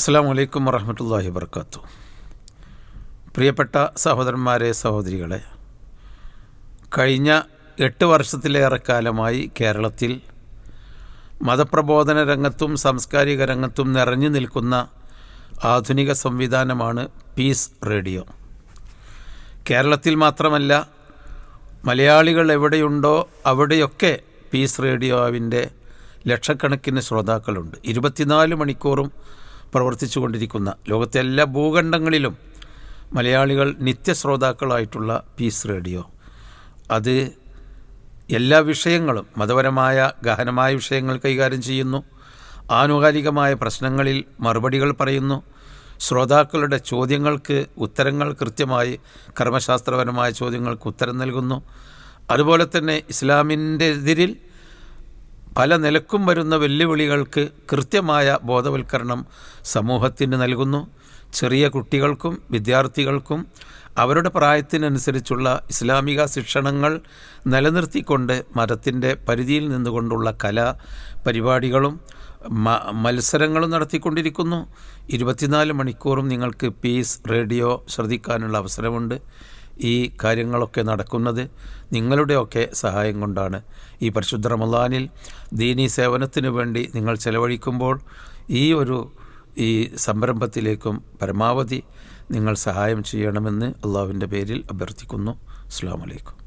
അസ്സാം വലൈക്കും വറഹമത്തല്ലാഹി വർക്കാത്തു പ്രിയപ്പെട്ട സഹോദരന്മാരെ സഹോദരികളെ കഴിഞ്ഞ എട്ട് വർഷത്തിലേറെ കാലമായി കേരളത്തിൽ മതപ്രബോധന രംഗത്തും സാംസ്കാരിക രംഗത്തും നിറഞ്ഞു നിൽക്കുന്ന ആധുനിക സംവിധാനമാണ് പീസ് റേഡിയോ. കേരളത്തിൽ മാത്രമല്ല മലയാളികൾ എവിടെയുണ്ടോ അവിടെയൊക്കെ പീസ് റേഡിയോവിന്റെ ലക്ഷക്കണക്കിന് ശ്രോതാക്കളുണ്ട്. ഇരുപത്തിനാല് മണിക്കൂറും പ്രവർത്തിച്ചു കൊണ്ടിരിക്കുന്ന ലോകത്തെ എല്ലാ ഭൂഖണ്ഡങ്ങളിലും മലയാളികൾ നിത്യശ്രോതാക്കളായിട്ടുള്ള പീസ് റേഡിയോ അത് എല്ലാ വിഷയങ്ങളും മതപരമായ ഗഹനമായ വിഷയങ്ങൾ കൈകാര്യം ചെയ്യുന്നു. ആനുകാലികമായ പ്രശ്നങ്ങളിൽ മറുപടികൾ പറയുന്നു. ശ്രോതാക്കളുടെ ചോദ്യങ്ങൾക്ക് ഉത്തരങ്ങൾ കൃത്യമായി കർമ്മശാസ്ത്രപരമായ ചോദ്യങ്ങൾക്ക് ഉത്തരം നൽകുന്നു. അതുപോലെ തന്നെ ഇസ്ലാമിന്റെ എതിരിൽ പല നിലക്കും വരുന്ന വെല്ലുവിളികൾക്ക് കൃത്യമായ ബോധവൽക്കരണം സമൂഹത്തിന് നൽകുന്നു. ചെറിയ കുട്ടികൾക്കും വിദ്യാർത്ഥികൾക്കും അവരുടെ പ്രായത്തിനനുസരിച്ചുള്ള ഇസ്ലാമിക ശിക്ഷണങ്ങൾ നിലനിർത്തിക്കൊണ്ട് മതത്തിന്റെ പരിധിയിൽ നിന്നുകൊണ്ടുള്ള കല പരിപാടികളും മത്സരങ്ങളും നടത്തിക്കൊണ്ടിരിക്കുന്നു. ഇരുപത്തിനാല് മണിക്കൂറും നിങ്ങൾക്ക് പീസ് റേഡിയോ ശ്രദ്ധിക്കാനുള്ള അവസരമുണ്ട്. ഈ കാര്യങ്ങളൊക്കെ നടക്കുന്നത് നിങ്ങളുടെയൊക്കെ സഹായം കൊണ്ടാണ്. ഈ പരിശുദ്ധ റമദാനിൽ ദീനീ സേവനത്തിന് വേണ്ടി നിങ്ങൾ ചെലവഴിക്കുമ്പോൾ ഈ ഒരു ഈ സംരംഭത്തിലേക്കും പരമാവധി നിങ്ങൾ സഹായം ചെയ്യണമെന്ന് അള്ളാഹുവിന്റെ പേരിൽ അഭ്യർത്ഥിക്കുന്നു. അസ്സാം വലൈക്കും